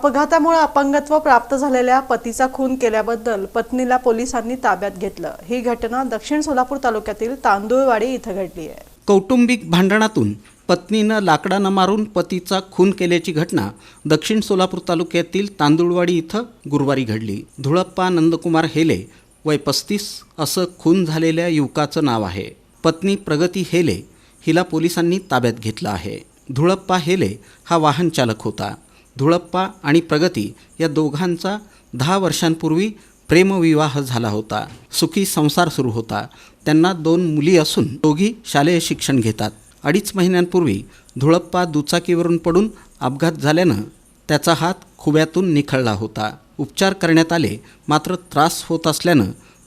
अपघातामुळे अपंगत्व प्राप्त झालेल्या पतीचा खून केल्याबद्दल पत्नीला पोलिसांनी ताब्यात घेतलं. ही घटना दक्षिण सोलापूर तालुक्यातील तांदूळवाडी इथं घडली आहे. कौटुंबिक भांडणातून पत्नीनं लाकडानं मारून पतीचा खून केल्याची घटना दक्षिण सोलापूर तालुक्यातील तांदुळवाडी इथं गुरुवारी घडली. धुळप्पा नंदकुमार हेले वय पस्तीस असं खून झालेल्या युवकाचं नाव आहे. पत्नी प्रगती हेले हिला पोलिसांनी ताब्यात घेतलं आहे. धुळप्पा हेले हा वाहन चालक होता. धुळप्पा आणि प्रगती या दोघांचा दहा वर्षांपूर्वी प्रेमविवाह झाला होता. सुखी संसार सुरू होता. त्यांना दोन मुली असून दोघी शालेय शिक्षण घेतात. अडीच महिन्यांपूर्वी धुळप्पा दुचाकीवरून पडून अपघात झाल्यानं त्याचा हात खुब्यातून निखळला होता. उपचार करण्यात आले मात्र त्रास होत असल्यानं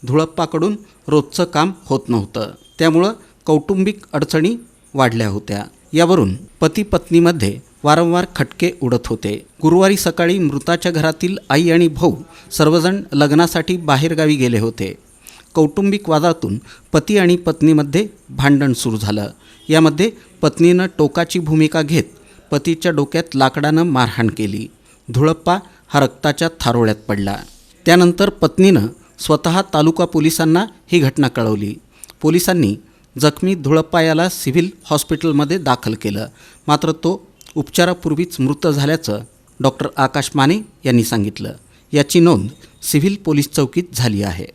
धुळप्पाकडून रोजचं काम होत नव्हतं. त्यामुळं कौटुंबिक अडचणी वाढल्या होत्या. यावरून पती पत्नीमध्ये वारंवार खटके उडत होते. गुरुवारी सकाळी मृताच्या घरातील आई आणि भाऊ सर्वजण लग्नासाठी बाहेरगावी गेले होते. कौटुंबिक वादातून पती आणि पत्नीमध्ये भांडण सुरू झालं. यामध्ये पत्नीनं टोकाची भूमिका घेत पतीच्या डोक्यात लाकडानं मारहाण केली. धुळप्पा हा रक्ताच्या थारोळ्यात पडला. त्यानंतर पत्नीनं स्वतः तालुका पोलिसांना ही घटना कळवली. पोलिसांनी जखमी धुळप्पा याला सिव्हिल हॉस्पिटलमध्ये दाखल केलं. मात्र तो उपचारापूर्वीच मृत झाल्याचं डॉक्टर आकाश माने यांनी सांगितलं. याची नोंद सिव्हिल पोलीस चौकीत झाली आहे.